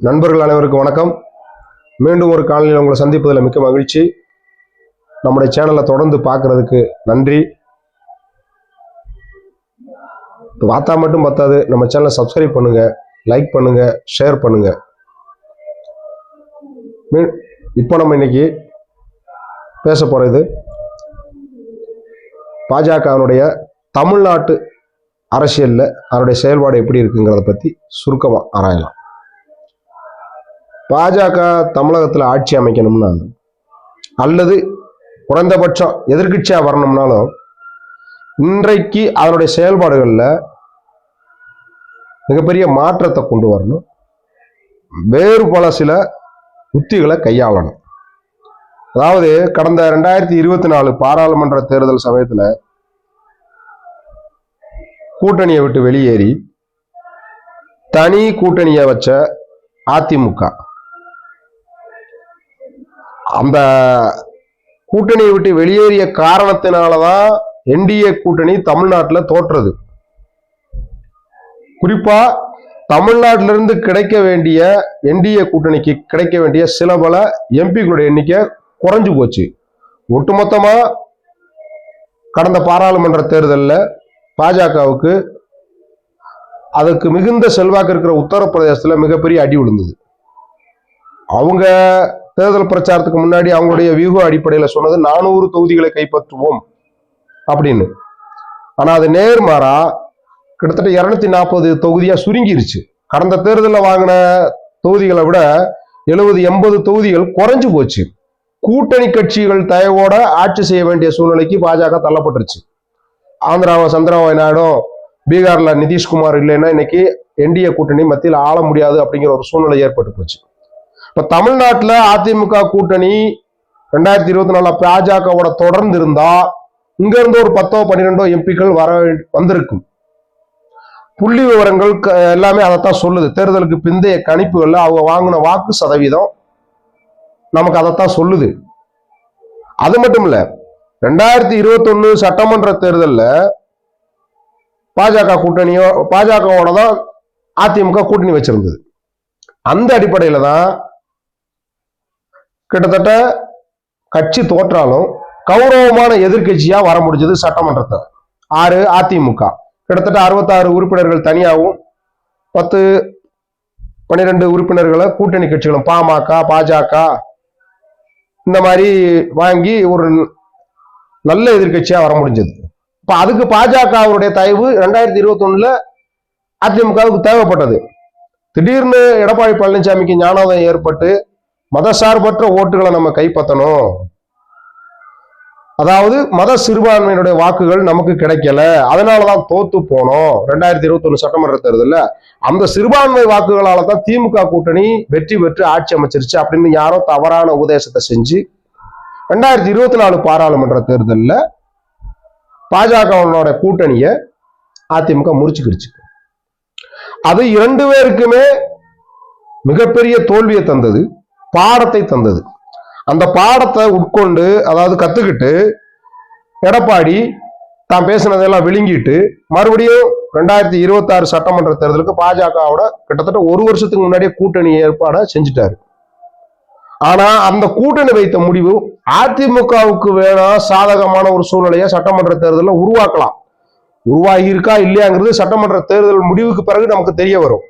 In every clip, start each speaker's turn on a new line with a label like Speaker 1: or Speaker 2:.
Speaker 1: நண்பர்கள் அனைவருக்கும் வணக்கம். மீண்டும் ஒரு காலையில் உங்களை சந்திப்பதில் மிக்க மகிழ்ச்சி. நம்முடைய சேனலை தொடர்ந்து பார்க்கறதுக்கு நன்றி. இப்ப பார்த்தா மட்டும் பத்தாது நம்ம சேனலை சப்ஸ்கிரைப் பண்ணுங்க லைக் பண்ணுங்க ஷேர் பண்ணுங்க. மீ- இப்போ நம்ம இன்னைக்கு பேச போகிறது பாஜகவினுடைய தமிழ்நாட்டு அரசியலில் அவருடைய செயல்பாடு எப்படி இருக்குங்கிறத பற்றி சுருக்கமாக ஆராயலாம். பாஜக தமிழகத்தில் ஆட்சி அமைக்கணும்னா அல்லது குறைந்தபட்சம் எதிர்க்கட்சியாக வரணும்னாலும் இன்றைக்கு அதனுடைய செயல்பாடுகளில் மிகப்பெரிய மாற்றத்தை கொண்டு வரணும். வேறு பல சில உத்திகளை கையாளணும். அதாவது கடந்த ரெண்டாயிரத்தி இருபத்தி நாலு பாராளுமன்ற தேர்தல் சமயத்தில் கூட்டணியை விட்டு வெளியேறி தனி கூட்டணியை வச்ச அதிமுக. அந்த கூட்டணியை விட்டு வெளியேறிய காரணத்தினாலதான் என்டிஏ கூட்டணி தமிழ்நாட்டில் தோற்றது. குறிப்பா தமிழ்நாட்டிலிருந்து கிடைக்க வேண்டிய என்டிஏ கூட்டணிக்கு கிடைக்க வேண்டிய சில பல எம்பிகளுடைய எண்ணிக்கை குறைஞ்சு போச்சு. ஒட்டுமொத்தமா கடந்த பாராளுமன்ற தேர்தலில் பாஜகவுக்கு அதுக்கு மிகுந்த செல்வாக்கு இருக்கிற உத்தரப்பிரதேசத்தில் மிகப்பெரிய அடி விழுந்தது. அவங்க தேர்தல் பிரச்சாரத்துக்கு முன்னாடி அவங்களுடைய வியூக அடிப்படையில் சொன்னது நானூறு தொகுதிகளை கைப்பற்றுவோம் அப்படின்னு. ஆனால் அது நேர்மாறா கிட்டத்தட்ட இரநூத்தி நாற்பது தொகுதியாக சுருங்கிருச்சு. கடந்த தேர்தலில் வாங்கின தொகுதிகளை விட எழுபது எண்பது தொகுதிகள் குறைஞ்சு போச்சு. கூட்டணி கட்சிகள் தயவோட ஆட்சி செய்ய வேண்டிய சூழ்நிலைக்கு பாஜக தள்ளப்பட்டுருச்சு. ஆந்திராவை சந்திரபாபு நாயுடும் பீகாரில் நிதிஷ்குமார் இல்லைன்னா இன்னைக்கு என்டிஏ கூட்டணி மத்தியில் ஆள முடியாது அப்படிங்கிற ஒரு சூழ்நிலை ஏற்பட்டு போச்சு. இப்ப தமிழ்நாட்டுல அதிமுக கூட்டணி ரெண்டாயிரத்தி இருபத்தி நாலுல பாஜகவோட தொடர்ந்து இருந்தா இங்க இருந்து ஒரு பத்தோ பன்னிரெண்டோ எம்பிக்கள் வர வந்திருக்கும். புள்ளி விவரங்கள் க- எல்லாமே அதைத்தான் சொல்லுது. தேர்தலுக்கு பிந்தைய கணிப்புகள்ல அவங்க வாங்கின வாக்கு சதவீதம் நமக்கு அதைத்தான் சொல்லுது. அது மட்டும் இல்ல ரெண்டாயிரத்தி இருபத்தொன்னு சட்டமன்ற தேர்தலில் பாஜக கூட்டணியோ பாஜகவோட தான் அதிமுக கூட்டணி வச்சிருந்தது. அந்த அடிப்படையில தான் கிட்டத்தட்ட கட்சி தோற்றாலும் கௌரவமான எதிர்கட்சியா வர முடிஞ்சது சட்டமன்றத்தை. ஆறு அதிமுக. கிட்டத்தட்ட அறுபத்தாறு உறுப்பினர்கள் தனியாகவும் பத்து பன்னிரெண்டு உறுப்பினர்களை கூட்டணி கட்சிகளும் பாமக பாஜக இந்த மாதிரி வாங்கி ஒரு நல்ல எதிர்கட்சியா வர முடிஞ்சது. இப்ப அதுக்கு பாஜகவுடைய தயவு ரெண்டாயிரத்தி இருபத்தி ஒண்ணுல அதிமுகவுக்கு தேவைப்பட்டது. திடீர்னு எடப்பாடி பழனிசாமிக்கு ஞானோதயம் ஏற்பட்டு மதசார்பற்ற ஓட்டுகளை நம்ம கைப்பற்றணும். அதாவது மத சிறுபான்மையினுடைய வாக்குகள் நமக்கு கிடைக்கல. அதனாலதான் தோத்து போனோம். ரெண்டாயிரத்தி இருபத்தி ஒண்ணு சட்டமன்ற தேர்தலில் அந்த சிறுபான்மை வாக்குகளால தான் திமுக கூட்டணி வெற்றி பெற்று ஆட்சி அமைச்சிருச்சு அப்படின்னு யாரோ தவறான உபதேசத்தை செஞ்சு ரெண்டாயிரத்தி இருபத்தி நாலு பாராளுமன்ற தேர்தலில் பாஜகவனோட கூட்டணியை அதிமுக முறிச்சுக்கிடுச்சு அது இரண்டு பேருக்குமே மிகப்பெரிய தோல்வியை தந்தது. பாடத்தை தந்தது. அந்த பாடத்தை உட்கொண்டு அதாவது கத்துக்கிட்டு எடப்பாடி தான் பேசினதெல்லாம் விழுங்கிட்டு மறுபடியும் ரெண்டாயிரத்தி இருபத்தி ஆறு சட்டமன்ற தேர்தலுக்கு பாஜகவோட கிட்டத்தட்ட ஒரு வருஷத்துக்கு முன்னாடியே கூட்டணி ஏற்பாடை செஞ்சுட்டாரு. ஆனா அந்த கூட்டணி வைத்த முடிவு அதிமுகவுக்கு வேணா சாதகமான ஒரு சூழ்நிலையை சட்டமன்ற தேர்தலில் உருவாக்கலாம். உருவாகி இருக்கா இல்லையாங்கிறது சட்டமன்ற தேர்தல் முடிவுக்கு பிறகு நமக்கு தெரிய வரும்.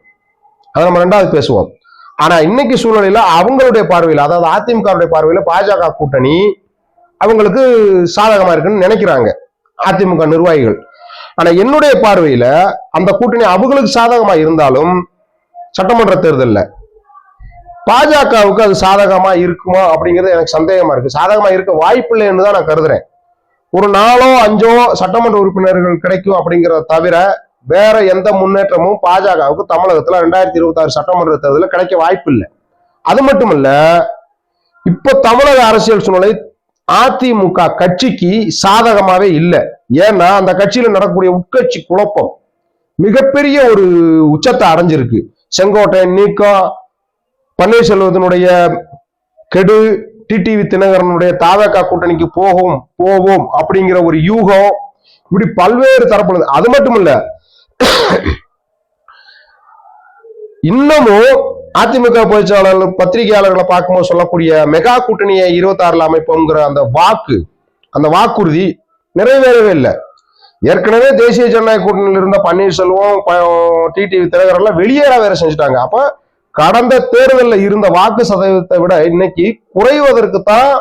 Speaker 1: அதை நம்ம ரெண்டாவது பேசுவோம். ஆனா இன்னைக்கு சூழ்நிலையில அவங்களுடைய பார்வையில் அதாவது அதிமுகவுடைய பார்வையில பாஜக கூட்டணி அவங்களுக்கு சாதகமா இருக்குன்னு நினைக்கிறாங்க. அதிமுக நிர்வாகிகள். ஆனா என்னுடைய பார்வையில அந்த கூட்டணி அவங்களுக்கு சாதகமா இருந்தாலும் சட்டமன்ற தேர்தல்ல பாஜகவுக்கு அது சாதகமா இருக்குமா அப்படிங்கிறது எனக்கு சந்தேகமா இருக்கு. சாதகமா இருக்க வாய்ப்பில்லைன்னு தான் நான் கருதுறேன். ஒரு நாலோ அஞ்சோ சட்டமன்ற உறுப்பினர்கள் கிடைக்கும் அப்படிங்கிறத தவிர வேற எந்த முன்னேற்றமும் பாஜகவுக்கு தமிழகத்துல ரெண்டாயிரத்தி இருபத்தி ஆறு சட்டமன்ற தேர்தலில் கிடைக்க வாய்ப்பு இல்லை அது மட்டும் இப்ப தமிழக அரசியல் சூழ்நிலை அதிமுக கட்சிக்கு சாதகமாவே இல்லை. ஏன்னா அந்த கட்சியில நடக்கக்கூடிய உட்கட்சி குழப்பம் மிகப்பெரிய ஒரு உச்சத்தை அடைஞ்சிருக்கு. செங்கோட்டை நீக்கம் பன்னீர்செல்வத்தினுடைய கெடு டிடிவி தினகரனுடைய தாவக கூட்டணிக்கு போகும் போவோம் அப்படிங்கிற ஒரு யூகம் இப்படி பல்வேறு தரப்புல அது மட்டும் இல்லை இன்னமும் அதிமுக பொதுச்செயலாளர் பத்திரிகையாளர்களை பார்க்கும்போது சொல்லக்கூடிய மெகா கூட்டணியை இருபத்தி ஆறுல அமைப்போங்கிற அந்த வாக்கு அந்த வாக்குறுதி நிறைவேறவே இல்லை. ஏற்கனவே தேசிய ஜனநாயக கூட்டணியில் இருந்த பன்னீர்செல்வம் டிடிவி தினகரன் எல்லாம் வெளியேற வேற செஞ்சுட்டாங்க. அப்ப கடந்த தேர்தலில் இருந்த வாக்கு சதவீதத்தை விட இன்னைக்கு குறைவதற்கு தான்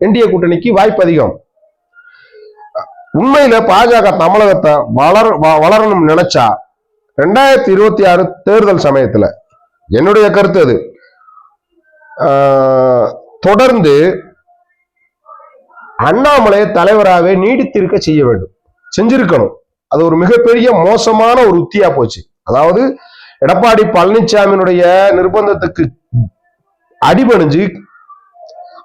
Speaker 1: என்டிஏ கூட்டணிக்கு வாய்ப்பு அதிகம். உண்மையில பாஜக தமிழகத்தை வளர வளரணும் நினைச்சா ரெண்டாயிரத்தி இருபத்தி ஆறு தேர்தல் சமயத்துல என்னுடைய கருத்து அது. தொடர்ந்து அண்ணாமலையை தலைவராகவே நீடித்திருக்க செய்ய வேண்டும். செஞ்சிருக்கணும். அது ஒரு மிகப்பெரிய மோசமான ஒரு உத்தியா போச்சு. அதாவது எடப்பாடி பழனிசாமியினுடைய நிர்பந்தத்துக்கு அடிபணிஞ்சு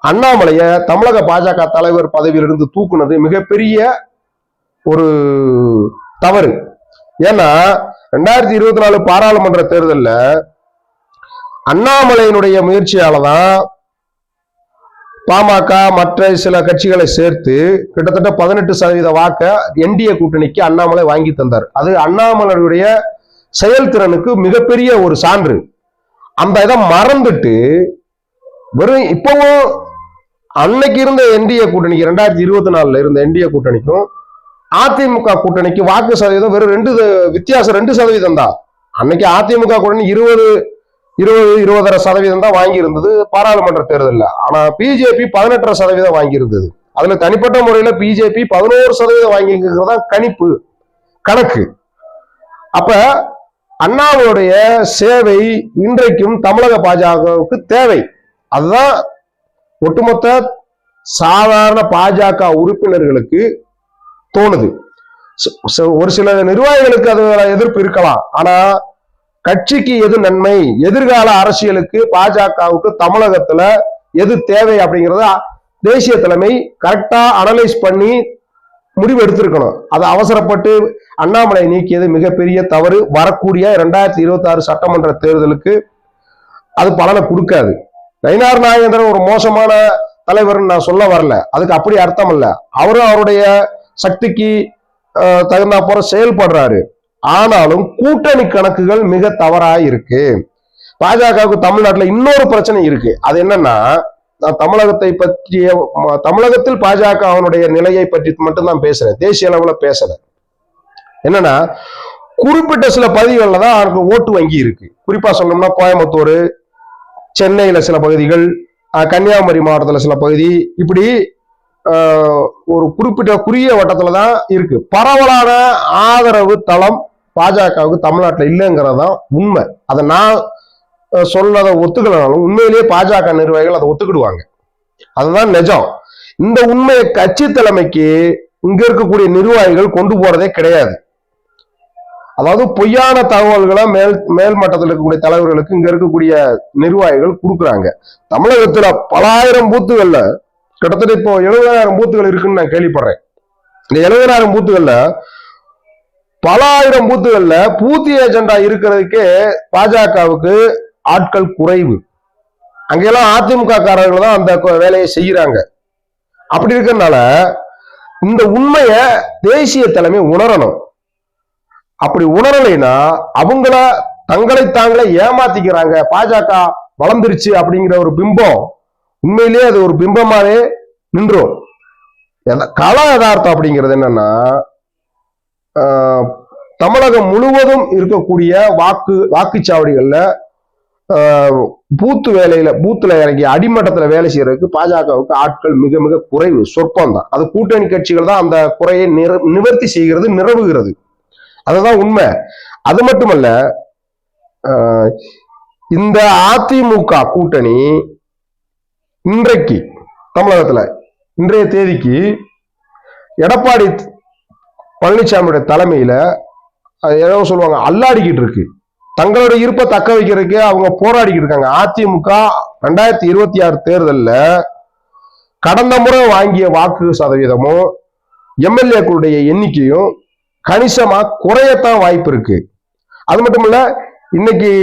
Speaker 1: அண்ணாமலைய தமிழக பாஜக தலைவர் பதவியிலிருந்து தூக்குனது மிகப்பெரிய ஒரு தவறு. ஏன்னா ரெண்டாயிரத்தி இருபத்தி நாலு பாராளுமன்ற தேர்தலில் அண்ணாமலையினுடைய முயற்சியால தான் பாமக மற்ற சில கட்சிகளை சேர்த்து கிட்டத்தட்ட பதினெட்டு சதவீத வாக்கை என்டிஏ கூட்டணிக்கு அண்ணாமலை வாங்கி தந்தார். அது அண்ணாமலையுடைய செயல்திறனுக்கு மிகப்பெரிய ஒரு சான்று. அந்த இதை மறந்துட்டு வெறும் இப்பவும் அன்னைக்கு இருந்த என்டிஏ கூட்டணிக்கு ரெண்டாயிரத்தி இருபத்தி நாலுல இருந்த என்டிஏ கூட்டணிக்கும் அதிமுக கூட்டணிக்கு வாக்கு சதவீதம் வெறும் ரெண்டு வித்தியாசம் ரெண்டு சதவீதம் தான். அன்னைக்கு அதிமுக கூட்டணி இருபது இருபது இருபதரை சதவீதம் தான் வாங்கி இருந்தது பாராளுமன்ற தேர்தலில். ஆனா பிஜேபி பதினெட்டரை சதவீதம் வாங்கி இருந்தது அதுல தனிப்பட்ட முறையில பிஜேபி பதினோரு சதவீதம் வாங்கி கணிப்பு கணக்கு. அப்ப அண்ணாவுடைய சேவை இன்றைக்கும் தமிழக பாஜகவுக்கு தேவை. அதுதான் ஒட்டுமொத்த சாதாரண பாஜக உறுப்பினர்களுக்கு தோணுது. ச- ஒரு சில நிர்வாகிகளுக்கு அது எதிர்ப்பு இருக்கலாம். ஆனா கட்சிக்கு எது நன்மை எதிர்கால அரசியலுக்கு பாஜகவுக்கு தமிழகத்துல எது தேவை அப்படிங்கறத தேசிய தலைமை கரெக்டா அனலைஸ் பண்ணி முடிவு எடுத்திருக்கணும். அதை அவசரப்பட்டு அண்ணாமலை நீக்கியது மிகப்பெரிய தவறு. வரக்கூடிய இரண்டாயிரத்தி இருபத்தி ஆறு சட்டமன்ற தேர்தலுக்கு அது பலனை கொடுக்காது. நயினார் நாகேந்திரன் ஒரு மோசமான தலைவர்னு நான் சொல்ல வரல. அதுக்கு அப்படி அர்த்தம் இல்ல. அவரும் அவருடைய சக்திக்கு தகுந்தா போற செயல்படுறாரு. ஆனாலும் கூட்டணி கணக்குகள் மிக தவறா இருக்கு. பாஜகவுக்கு தமிழ்நாட்டில் இன்னொரு பிரச்சனை இருக்கு. அது என்னன்னா நான் தமிழகத்தை பற்றிய ம- தமிழகத்தில் பாஜக அவனுடைய நிலையை பற்றி மட்டும்தான் பேசுறேன். தேசிய அளவுல பேசல. என்னன்னா குறிப்பிட்ட சில பகுதிகளில் தான் அவனுக்கு ஓட்டு வங்கி இருக்கு. குறிப்பா சொல்லணும்னா கோயம்புத்தூர் சென்னையில சில பகுதிகள் கன்னியாகுமரி மாவட்டத்தில் சில பகுதி இப்படி ஒரு குறிப்பிட்ட குறுகிய வட்டத்துல தான் இருக்கு. பரவலான ஆதரவு தளம் பாஜகவுக்கு தமிழ்நாட்டில் இல்லைங்கிறது தான் உண்மை. அதை நான் சொன்னதை ஒத்துக்கலனாலும் உண்மையிலேயே பாஜக நிர்வாகிகள் அதை ஒத்துக்கிடுவாங்க. அதுதான் நிஜம். இந்த உண்மையை கட்சி தலைமைக்கு இங்க இருக்கக்கூடிய நிர்வாகிகள் கொண்டு போறதே கிடையாது. அதாவது பொய்யான தகவல்களை மேல் மேல் மட்டத்தில் இருக்கக்கூடிய தலைவர்களுக்கு இங்க இருக்கக்கூடிய நிர்வாகிகள் கொடுக்குறாங்க. தமிழகத்துல பலாயிரம் பூத்துகள்ல கிட்டத்தட்ட இப்போ எழுபதாயிரம் பூத்துகள் இருக்குன்னு நான் கேள்விப்படுறேன். இந்த எழுபதாயிரம் பூத்துகள்ல பல ஆயிரம் பூத்துகள்ல பூத்தி ஏஜெண்டா இருக்கிறதுக்கே பாஜகவுக்கு ஆட்கள் குறைவு. அங்கெல்லாம் அதிமுக காரர்கள் தான் அந்த வேலையை செய்யறாங்க. அப்படி இருக்கிறதுனால இந்த உண்மைய தேசிய தலைமை உணரணும். அப்படி உணரலைன்னா அவங்கள தங்களை தாங்களே ஏமாத்திக்கிறாங்க. பாஜக வளர்ந்துருச்சு அப்படிங்கிற ஒரு பிம்பம் உண்மையிலேயே அது ஒரு பிம்பமாவே நின்றோம். எத- யதார்த்தம் அப்படிங்கிறது என்னன்னா ஆஹ், தமிழகம் முழுவதும் இருக்கக்கூடிய வாக்கு வாக்குச்சாவடிகளில் ஆஹ், பூத்து வேலையில பூத்துல இறங்கி அடிமட்டத்துல வேலை செய்யறதுக்கு பாஜகவுக்கு ஆட்கள் மிக மிக குறைவு சொற்பம் தான் அது கூட்டணி கட்சிகள் தான் அந்த குறையை நிற- நிவர்த்தி செய்கிறது நிரவுகிறது அதுதான் உண்மை. அது மட்டுமல்ல ஆஹ், இந்த அதிமுக கூட்டணி இன்றைக்கு தமிழகத்தில் இன்றைய தேதிக்கு எடப்பாடி பழனிசாமியோட தலைமையில் அது ஏதோ சொல்லுவாங்க அல்லாடிக்கிட்டு இருக்கு. தங்களோட இருப்பை தக்க வைக்கிறதுக்கு அவங்க போராடிக்கிட்டு இருக்காங்க. அதிமுக ரெண்டாயிரத்தி இருபத்தி ஆறு தேர்தலில் கடந்த முறை வாங்கிய வாக்கு சதவீதமும் எம்எல்ஏக்களுடைய எண்ணிக்கையும் கணிசமாக குறையத்தான் வாய்ப்பு இருக்கு. அது மட்டும் இல்லை இன்னைக்கு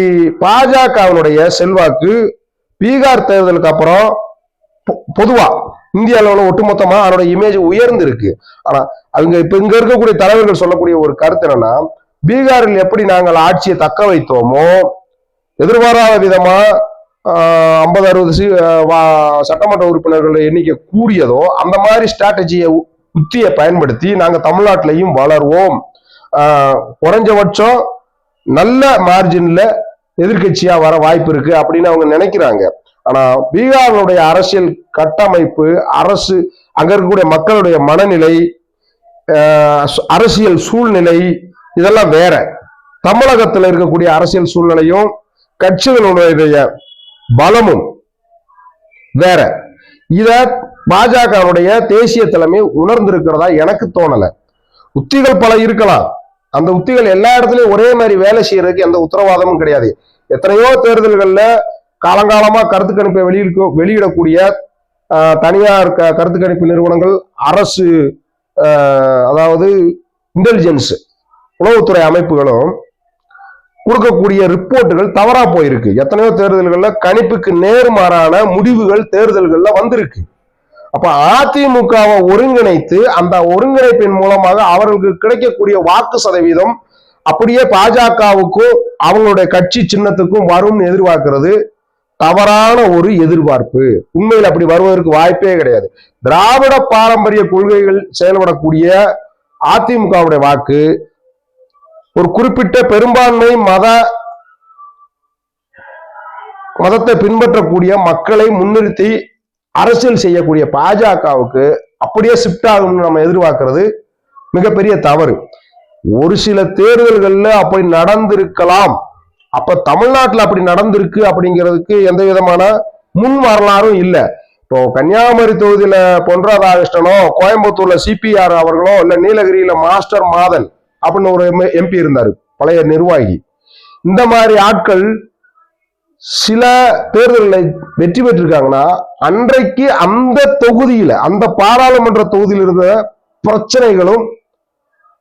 Speaker 1: பாஜகவினுடைய செல்வாக்கு பீகார் தேர்தலுக்கு அப்புறம் பொதுவா இந்திய உள்ள ஒட்டுமொத்தமா அதனோட இமேஜ் உயர்ந்து இருக்கு ஆனா அவங்க இப்ப இங்க இருக்கக்கூடிய தலைவர்கள் சொல்லக்கூடிய ஒரு கருத்து என்னன்னா பீகாரில் எப்படி நாங்கள் ஆட்சியை தக்க வைத்தோமோ எதிர்பாராத விதமா ஐம்பது அறுபது வா- சட்டமன்ற உறுப்பினர்கள் எண்ணிக்கை கூடியதோ அந்த மாதிரி ஸ்ட்ராட்டஜியை உத்தியை பயன்படுத்தி நாங்கள் தமிழ்நாட்டிலையும் வளருவோம். குறைஞ்சபட்சம் நல்ல மார்ஜின்ல எதிர்கட்சியா வர வாய்ப்பு இருக்கு அப்படின்னு அவங்க நினைக்கிறாங்க. ஆனா பீகாரினுடைய அரசியல் கட்டமைப்பு அரசு அங்க இருக்கக்கூடிய மக்களுடைய மனநிலை அரசியல் சூழ்நிலை இதெல்லாம் வேற. தமிழகத்துல இருக்கக்கூடிய அரசியல் சூழ்நிலையும் கட்சிகளுடைய பலமும் வேற. இத பாஜகவுடைய தேசிய தலைமை உணர்ந்திருக்கிறதா எனக்கு தோணல. உத்திகள் பல இருக்கலாம். அந்த உத்திகள் எல்லா இடத்துலயும் ஒரே மாதிரி வேலை செய்யறதுக்கு எந்த உத்தரவாதமும் கிடையாது. எத்தனையோ தேர்தல்கள்ல காலங்காலமா கருத்து கணிப்பை வெளியிட வெளியிடக்கூடிய தனியார் க- கருத்து கணிப்பு நிறுவனங்கள் அரசு அதாவது இன்டெலிஜென்ஸ் உளவுத்துறை அமைப்புகளும் கொடுக்கக்கூடிய ரிப்போர்ட்டுகள் தவறா போயிருக்கு. எத்தனையோ தேர்தல்களில் கணிப்புக்கு நேர்மாறான முடிவுகள் தேர்தல்களில் வந்திருக்கு. அப்ப அதிமுகவை ஒருங்கிணைத்து அந்த ஒருங்கிணைப்பின் மூலமாக அவர்களுக்கு கிடைக்கக்கூடிய வாக்கு சதவீதம் அப்படியே பாஜகவுக்கும் அவங்களுடைய கட்சி சின்னத்துக்கும் வரும்னு எதிர்பார்க்கிறது. தவறான ஒரு எதிர்பார்ப்பு. உண்மையில் அப்படி வருவதற்கு வாய்ப்பே கிடையாது. திராவிட பாரம்பரிய கொள்கைகள் செயல்படக்கூடிய அதிமுகவுடைய வாக்கு ஒரு குறிப்பிட்ட பெரும்பான்மை மத மதத்தை பின்பற்றக்கூடிய மக்களை முன்னிறுத்தி அரசியல் செய்யக்கூடிய பாஜகவுக்கு அப்படியே ஷிஃப்ட் ஆகும்னு நம்ம எதிர்பார்க்கறது மிகப்பெரிய தவறு. ஒரு சில தேர்தல்கள்ல அப்படி நடந்திருக்கலாம். அப்ப தமிழ்நாட்டுல அப்படி நடந்திருக்கு அப்படிங்கிறதுக்கு எந்த விதமான முன் வரலாறும் இல்லை. இப்போ கன்னியாகுமரி தொகுதியில பொன் ராதாகிருஷ்ணனோ கோயம்புத்தூர்ல சிபிஆர் அவர்களோ இல்ல நீலகிரியில மாஸ்டர் மாதன் அப்படின்னு ஒரு எம்பி இருந்தாரு பழைய நிர்வாகி. இந்த மாதிரி ஆட்கள் சில தேர்தலில் வெற்றி பெற்றிருக்காங்கன்னா அன்றைக்கு அந்த தொகுதியில அந்த பாராளுமன்ற தொகுதியில் இருந்த பிரச்சனைகளும்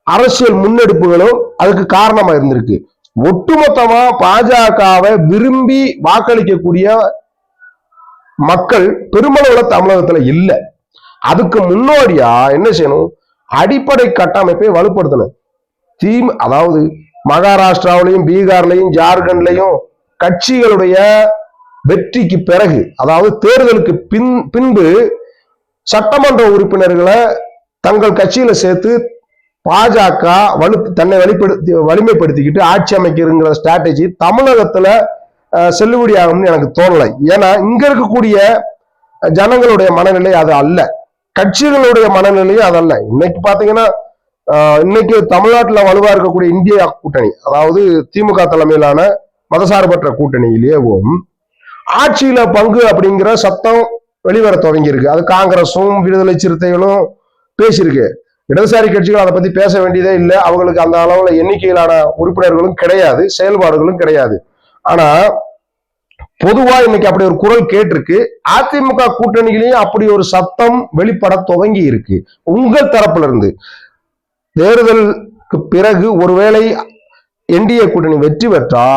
Speaker 1: அரசியல் முன்னெடுப்புகளும் அதுக்கு காரணமா இருந்திருக்கு. ஒட்டுமொத்தமா பாஜகவை விரும்பி வாக்களிக்கக்கூடிய மக்கள் பெருமளவுல தமிழகத்துல இல்ல. அதுக்கு முன்னோடியா என்ன செய்யணும்? அடிப்படை கட்டமைப்பை வலுப்படுத்தணும். தீம் அதாவது மகாராஷ்டிராவிலையும் பீகார்லையும் ஜார்க்கண்ட்லையும் கட்சிகளுடைய வெற்றிக்கு பிறகு அதாவது தேர்தலுக்கு பின் பின்பு சட்டமன்ற உறுப்பினர்களை தங்கள் கட்சியில சேர்த்து பாஜக வலு தன்னை வெளிப்படுத்தி வலிமைப்படுத்திக்கிட்டு ஆட்சி அமைக்கிறங்கிற ஸ்ட்ராட்டஜி தமிழகத்துல செல்லுபடியாகும்னு எனக்கு தோணலை. ஏன்னா இங்க இருக்கக்கூடிய ஜனங்களுடைய மனநிலை அது அல்ல. கட்சிகளுடைய மனநிலையும் அது அல்ல. இன்னைக்கு பாத்தீங்கன்னா இன்னைக்கு தமிழ்நாட்டுல வலுவா இருக்கக்கூடிய இந்திய கூட்டணி அதாவது திமுக தலைமையிலான மதசார்பற்ற கூட்டணியிலேயும் ஆட்சியில பங்கு அப்படிங்கிற சத்தம் வெளிவர தொடங்கியிருக்கு. அது காங்கிரஸும் விடுதலை சிறுத்தைகளும் பேசியிருக்கு. இடதுசாரி கட்சிகள் அதை பத்தி பேச வேண்டியதே இல்லை. அவங்களுக்கு அந்த அளவுல எண்ணிக்கையிலான உறுப்பினர்களும் கிடையாது செயல்பாடுகளும் கிடையாது. ஆனா பொதுவா இன்னைக்கு அப்படி ஒரு குரல் கேட்டிருக்கு. அதிமுக கூட்டணிகளையும் அப்படி ஒரு சத்தம் வெளிப்பட துவங்கி இருக்கு. உங்கள் தரப்புல இருந்து தேர்தலுக்கு பிறகு ஒருவேளை என்டிஏ கூட்டணி வெற்றி பெற்றா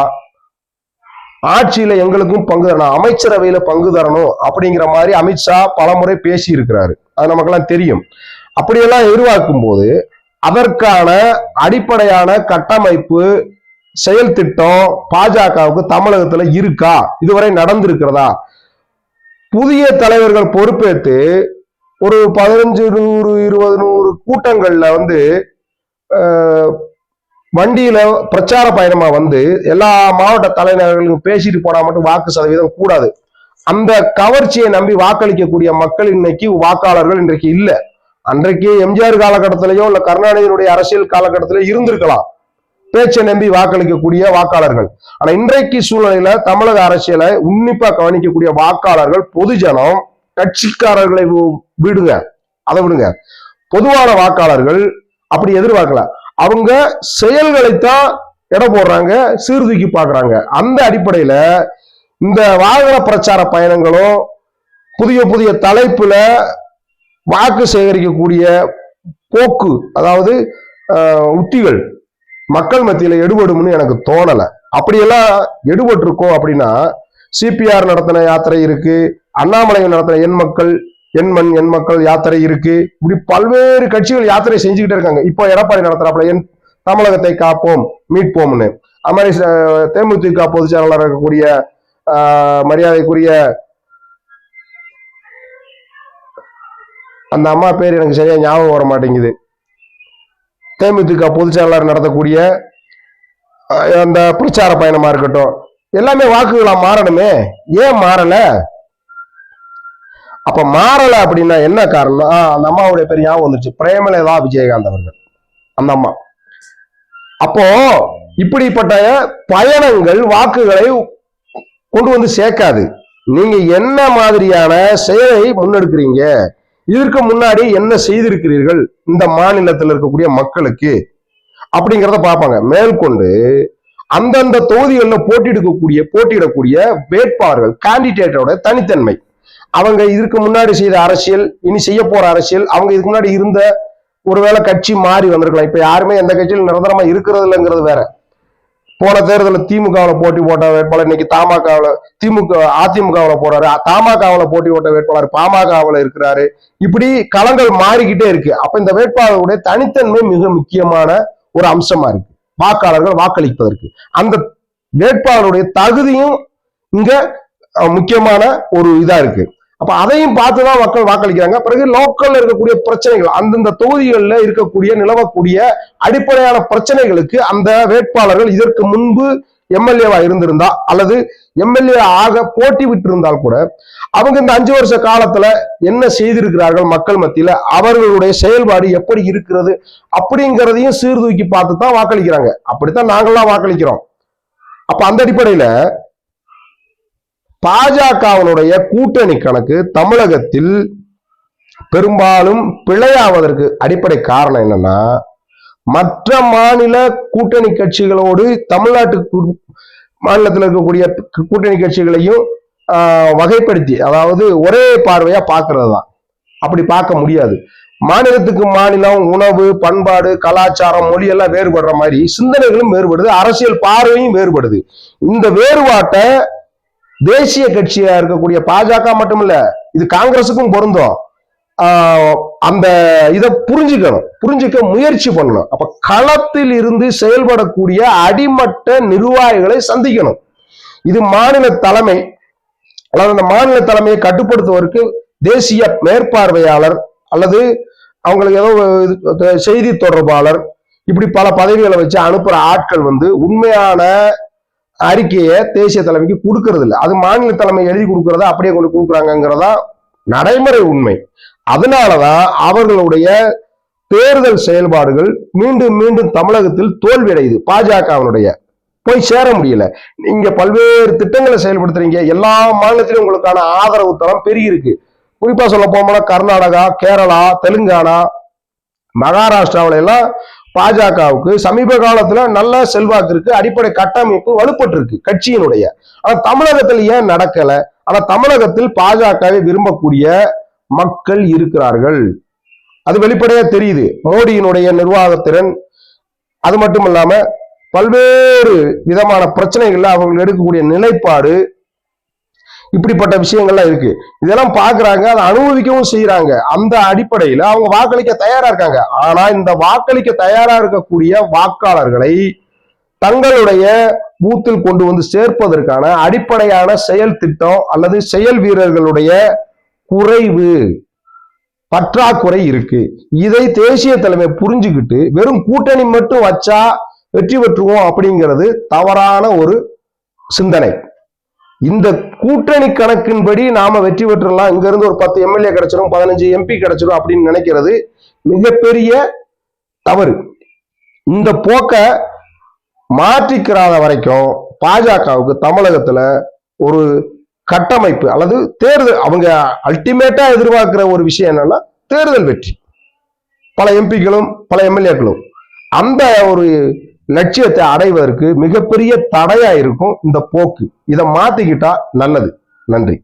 Speaker 1: ஆட்சியில எங்களுக்கும் பங்கு தரணும் அமைச்சரவையில பங்கு தரணும் அப்படிங்கிற மாதிரி அமித்ஷா பலமுறை பேசி இருக்கிறாரு அது நமக்கெல்லாம் தெரியும். அப்படியெல்லாம் எதிர்பார்க்கும் போது அதற்கான அடிப்படையான கட்டமைப்பு செயல் திட்டம் பாஜகவுக்கு தமிழகத்துல இருக்கா? இதுவரை நடந்திருக்கிறதா? புதிய தலைவர்கள் பொறுப்பேற்று ஒரு பதினஞ்சு நூறு இருபது நூறு கூட்டங்கள்ல வந்து வண்டியில பிரச்சார பயணமா வந்து எல்லா மாவட்ட தலைநகர்களுக்கும் பேசிட்டு போனா மட்டும் வாக்கு சதவீதம் கூடாது. அந்த கவர்ச்சியை நம்பி வாக்களிக்கக்கூடிய மக்கள் இன்னைக்கு வாக்காளர்கள் இன்றைக்கு இல்லை. அன்றைக்கு எம்ஜிஆர் காலகட்டத்திலேயோ இல்ல கருணாநிதியினுடைய அரசியல் காலகட்டத்திலேயோ இருந்திருக்கலாம். பேச்சை நம்பி வாக்களிக்கக்கூடிய வாக்காளர்கள். ஆனா இன்றைக்கு சூழ்நிலையில தமிழக அரசியலை உன்னிப்பா கவனிக்கக்கூடிய வாக்காளர்கள் பொதுஜனம் கட்சிக்காரர்களை விடுங்க. அதை விடுங்க. பொதுவான வாக்காளர்கள் அப்படி எதிர்பார்க்கல. அவங்க செயல்களைத்தான் எடை போடுறாங்க சீர்தூக்கி பாக்குறாங்க. அந்த அடிப்படையில இந்த வாகன பிரச்சார பயணங்களும் புதிய புதிய தலைப்புல வாக்கு சேகரிக்கக்கூடிய போக்கு அதாவது உத்திகள் மக்கள் மத்தியில எடுபடும்னு எனக்கு தோணலை. அப்படியெல்லாம் எடுபட்டிருக்கோம் அப்படின்னா சிபிஆர் நடத்தின யாத்திரை இருக்கு அண்ணாமலை நடத்தின எண் மக்கள் எண் மண் எண் மக்கள் யாத்திரை இருக்கு. இப்படி பல்வேறு கட்சிகள் யாத்திரை செஞ்சுக்கிட்டே இருக்காங்க. இப்போ எடப்பாடி நடத்துறாப்புல என் தமிழகத்தை காப்போம் மீட்போம்னு. அது மாதிரி தேமுதிக பொதுச் செயலாளர் இருக்கக்கூடிய மரியாதைக்குரிய அந்த அம்மா பேர் எனக்கு சரியா ஞாபகம் வர மாட்டேங்குது. தேமுதிக பொதுச் செயலாளர் நடத்தக்கூடிய அந்த பிரச்சார பயணமா இருக்கட்டும் எல்லாமே வாக்குகளா மாறணுமே. ஏன் மாறல? அப்ப மாறல அப்படின்னா என்ன காரணம்? அந்த அம்மாவுடைய பேர் ஞாபகம் வந்துருச்சு. பிரேமலதா விஜயகாந்த் அவர்கள். அந்த அம்மா. அப்போ இப்படிப்பட்ட பயணங்கள் வாக்குகளை கொண்டு வந்து சேர்க்காது. நீங்க என்ன மாதிரியான செயலை முன்னெடுக்கிறீங்க? இதற்கு முன்னாடி என்ன செய்திருக்கிறீர்கள் இந்த மாநிலத்தில் இருக்கக்கூடிய மக்களுக்கு அப்படிங்கிறத பார்ப்பாங்க. மேற்கொண்டு அந்தந்த தொகுதிகளில் போட்டியிடக்கூடிய போட்டியிடக்கூடிய வேட்பாளர்கள் கேண்டிடேட்டோட தனித்தன்மை. அவங்க இதற்கு முன்னாடி செய்த அரசியல் இனி செய்ய போற அரசியல் அவங்க இதுக்கு முன்னாடி இருந்த ஒருவேளை கட்சி மாறி வந்திருக்கலாம். இப்ப யாருமே எந்த கட்சியில் நிரந்தரமா இருக்கிறது இல்லைங்கிறது வேற. போன தேர்தலில் திமுகவில் போட்டி போட்ட வேட்பாளர் இன்னைக்கு தமாகவில் திமுக அதிமுகவில் போறாரு. தமாகவில் போட்டி போட்ட வேட்பாளர் பாமகவில் இருக்கிறாரு. இப்படி களங்கள் மாறிக்கிட்டே இருக்கு. அப்ப இந்த வேட்பாளருடைய தனித்தன்மை மிக முக்கியமான ஒரு அம்சமா இருக்கு. வாக்காளர்கள் வாக்களிப்பதற்கு. அந்த வேட்பாளருடைய தகுதியும் இங்க முக்கியமான ஒரு இதா இருக்கு. அப்ப அதையும் பார்த்துதான் மக்கள் வாக்களிக்கிறாங்க. பிறகு லோக்கல்ல இருக்கக்கூடிய பிரச்சனைகள் அந்தந்த தொகுதிகளில் இருக்கக்கூடிய நிலவக்கூடிய அடிப்படையான பிரச்சனைகளுக்கு அந்த வேட்பாளர்கள் இதற்கு முன்பு எம்எல்ஏவா இருந்திருந்தா அல்லது எம்எல்ஏ ஆக போட்டி விட்டு இருந்தால் கூட அவங்க இந்த அஞ்சு வருஷ காலத்துல என்ன செய்திருக்கிறார்கள் மக்கள் மத்தியில அவர்களுடைய செயல்பாடு எப்படி இருக்கிறது அப்படிங்கிறதையும் சீர்தூக்கி பார்த்து தான் வாக்களிக்கிறாங்க. அப்படித்தான் நாங்கள்லாம் வாக்களிக்கிறோம். அப்ப அந்த அடிப்படையில பாஜகவினுடைய கூட்டணி கணக்கு தமிழகத்தில் பெரும்பாலும் பிழையாவதற்கு அடிப்படை காரணம் என்னன்னா மற்ற மாநில கூட்டணி கட்சிகளோடு தமிழ்நாட்டு மாநிலத்தில் இருக்கக்கூடிய கூட்டணி கட்சிகளையும் வகைப்படுத்தி அதாவது ஒரே பார்வையா பார்க்கறது தான் அப்படி பார்க்க முடியாது. மாநிலத்துக்கு மாநிலம் உணவு பண்பாடு கலாச்சாரம் மொழி எல்லாம் வேறுபடுற மாதிரி சிந்தனைகளும் வேறுபடுது அரசியல் பார்வையும் வேறுபடுது. இந்த வேறுபாட்டை தேசிய கட்சியா இருக்கக்கூடிய பாஜக மட்டுமில்ல இது காங்கிரஸுக்கும் பொருந்தும். ஆஹ் அந்த இதை புரிஞ்சுக்கணும் புரிஞ்சுக்க முயற்சி பண்ணணும். அப்ப களத்தில் இருந்து செயல்படக்கூடிய அடிமட்ட நிர்வாகிகளை சந்திக்கணும். இது மாநில தலைமை அதாவது அந்த மாநில தலைமையை கட்டுப்படுத்துவதற்கு தேசிய மேற்பார்வையாளர் அல்லது அவங்களுக்கு ஏதோ இது, செய்தி தொடர்பாளர் இப்படி பல பதவிகளை வச்சு அனுப்புற ஆட்கள் வந்து உண்மையான அறிக்கையை தேசிய தலைமைக்கு கொடுக்கறது இல்லை அது மாநில தலைமை எழுதி கொடுக்கறத அப்படியே கொண்டு கொடுக்குறாங்கிறதா நடைமுறை உண்மை. அதனாலதான் அவர்களுடைய தேர்தல் செயல்பாடுகள் மீண்டும் மீண்டும் தமிழகத்தில் தோல்வியடையுது. பாஜகவினுடைய. போய் சேர முடியல. நீங்க பல்வேறு திட்டங்களை செயல்படுத்துறீங்க. எல்லா மாநிலத்திலும் உங்களுக்கான ஆதரவு தரம் பெருகி இருக்கு குறிப்பா சொல்ல போனா கர்நாடகா கேரளா தெலுங்கானா மகாராஷ்டிராவுல எல்லாம் பாஜகவுக்கு சமீப காலத்துல நல்ல செல்வாக்கு இருக்கு அடிப்படை கட்டமைப்பு வலுப்பட்டு இருக்கு கட்சியினுடைய. ஆனா தமிழகத்தில் ஏன் நடக்கல? ஆனா தமிழகத்தில் பாஜகவை விரும்பக்கூடிய மக்கள் இருக்கிறார்கள். அது வெளிப்படையா தெரியுது. மோடியினுடைய நிர்வாகத்திறன் அது மட்டும் இல்லாம பல்வேறு விதமான பிரச்சனைகள்ல அவங்க எடுக்கக்கூடிய நிலைப்பாடு இப்படிப்பட்ட விஷயங்கள்லாம் இருக்கு. இதெல்லாம் பாக்குறாங்க அதை அனுபவிக்கவும் செய்யறாங்க. அந்த அடிப்படையில அவங்க வாக்களிக்க தயாரா இருக்காங்க. ஆனா இந்த வாக்களிக்க தயாரா இருக்கக்கூடிய வாக்காளர்களை தங்களுடைய பூத்தில் கொண்டு வந்து சேர்ப்பதற்கான அடிப்படையான செயல் திட்டம் அல்லது செயல் வீரர்களுடைய குறைவு பற்றாக்குறை இருக்கு. இதை தேசிய தலைமை புரிஞ்சுக்கிட்டு வெறும் கூட்டணி மட்டும் வச்சா வெற்றி பெற்றுவோம் அப்படிங்கிறது தவறான ஒரு சிந்தனை. இந்த கூட்டணி கணக்கின்படி நாம வெற்றி பெற்றுலாம் இங்க இருந்து ஒரு பத்து எம்எல்ஏ கிடைச்சிடும் பதினஞ்சு எம்பி கிடைச்சிடும் அப்படின்னு நினைக்கிறது மிகப்பெரிய தவறு. இந்த போக்க மாற்றிக்கிறாத வரைக்கும் பாஜகவுக்கு தமிழகத்துல ஒரு கட்டமைப்பு அல்லது தேர்தல் அவங்க அல்டிமேட்டா எதிர்பார்க்கிற ஒரு விஷயம் என்னன்னா தேர்தல் வெற்றி. பல எம்பிக்களும் பல எம்எல்ஏக்களும் அந்த ஒரு லட்சியத்தை அடைவதற்கு மிகப்பெரிய தடையா இருக்கும் இந்த போக்கு. இதை மாத்திக்கிட்டா நல்லது. நன்றி.